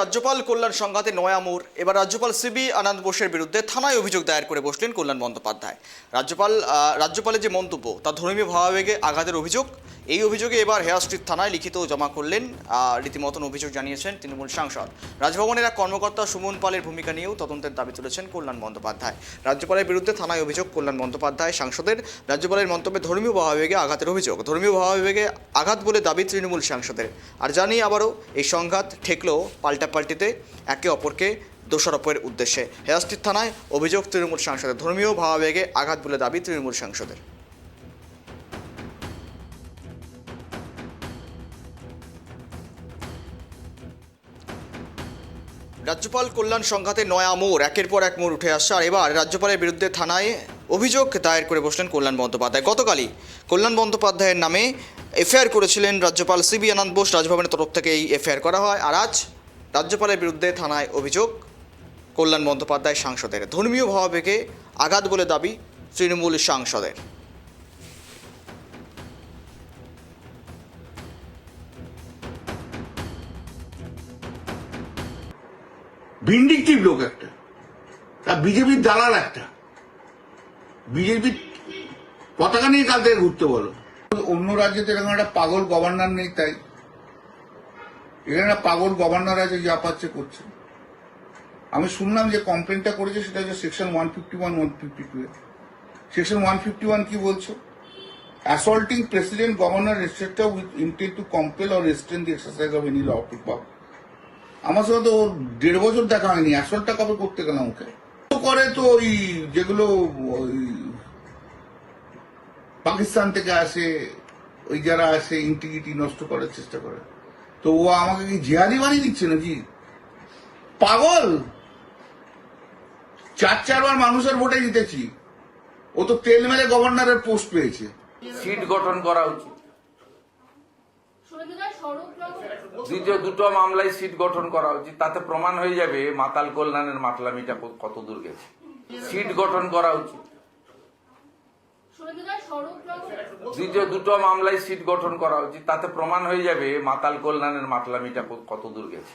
রাজ্যপাল কল্যাণ সংঘাতে নয়া মোড়। এবার রাজ্যপাল সিবি আনন্দ বোসের বিরুদ্ধে থানায় অভিযোগ দায়ের করে বসলেন কল্যাণ বন্দ্যোপাধ্যায়। রাজ্যপাল রাজ্যপালের যে মন্তব্য, তা ধর্মীয় ভাবাবেগে আঘাতের অভিযোগ, এই অভিযোগে এবার হেয়ার স্ট্রিট থানায় লিখিত জমা করলেন রীতিমতন অভিযোগ জানিয়েছেন তৃণমূল সাংসদ। রাজভবনের এক কর্মকর্তা সুমন পালের ভূমিকা নিয়েও তদন্তের দাবি তুলেছেন কল্যাণ বন্দ্যোপাধ্যায়। রাজ্যপালের বিরুদ্ধে থানায় অভিযোগ কল্যাণ বন্দ্যোপাধ্যায় সাংসদের। রাজ্যপালের মন্তব্যে ধর্মীয় ভাবাবেগে আঘাতের অভিযোগ, ধর্মীয় ভাবাবেগে আঘাত বলে দাবি তৃণমূল সাংসদের। আর জানি আবারও এই সংঘাত ঠেকলো পাল্টাপাল্টিতে একে অপরকে দোষারোপের উদ্দেশ্যে। হেয়াস্ট্রিট থানায় অভিযোগ তৃণমূল সাংসদের। ধর্মীয় ভাবাবেগে আঘাত বলে দাবি তৃণমূল সাংসদের। রাজ্যপাল কল্যাণ সংঘাতে নয়া মোড় একের পর এক মোড় উঠে আসছে। আর এবার রাজ্যপালের বিরুদ্ধে থানায় অভিযোগ দায়ের করে বসলেন কল্যাণ বন্দ্যোপাধ্যায়। গতকালই কল্যাণ বন্দ্যোপাধ্যায়ের নামে এফআইআর করেছিলেন রাজ্যপাল সিবি আনন্দ বোস। রাজভবনের তরফ থেকে এই এফআইআর করা হয়। আর আজ রাজ্যপালের বিরুদ্ধে থানায় অভিযোগ কল্যাণ বন্দ্যোপাধ্যায় সাংসদের। ধর্মীয় ভাবাবেগে আঘাত বলে দাবি তৃণমূল সাংসদের। ভিন্ডিকটিভ লোক একটা। তা বিজেপির দালাল একটা। বিজেপির পতাকা নিয়ে কাল থেকে ঘুরতে বলো। অন্য রাজ্যে তো এরকম একটা পাগল গভর্নর নেই তাই। এখানে পাগল গভর্নর আছে যা পাচ্ছে করছে। আমি শুনলাম যে কমপ্লেনটা করেছে, সেটা হচ্ছে section one fifty one one fifty two section one fifty one কি বলছে assaulting president governor restrictor with intent to compel or restrain the exercise of any lawful power আমার সঙ্গে তো ওর দেড় বছর দেখা হয়নি অ্যাসল্টটা কবে করতে গেলাম ওকে? করে তো ওই যেগুলো ওই পাকিস্তান থেকে আসে, ওই যারা আসে ইন্টিগ্রিটি নষ্ট করার চেষ্টা করে। তো ও আমাকে কি জিহাদি বানিয়ে দিচ্ছে নাকি? পাগল! চার চারবার মানুষের ভোটে জিতেছি। ও তো তেল মেরে গভর্নরের পোস্ট পেয়েছে। সিট গঠন করা উচিত। দ্বিতীয় দুটো মামলায় সিট গঠন করা উচিত। তাতে প্রমাণ হয়ে যাবে মাতাল কল্যাণের মাতলামিটা কত দূর গেছে। সিট গঠন করা উচিত। দ্বিতীয় দুটো মামলায় সিট গঠন করা উচিত তাতে প্রমাণ হয়ে যাবে মাতাল কল্যাণের মাতলামিটা কত দূর গেছে।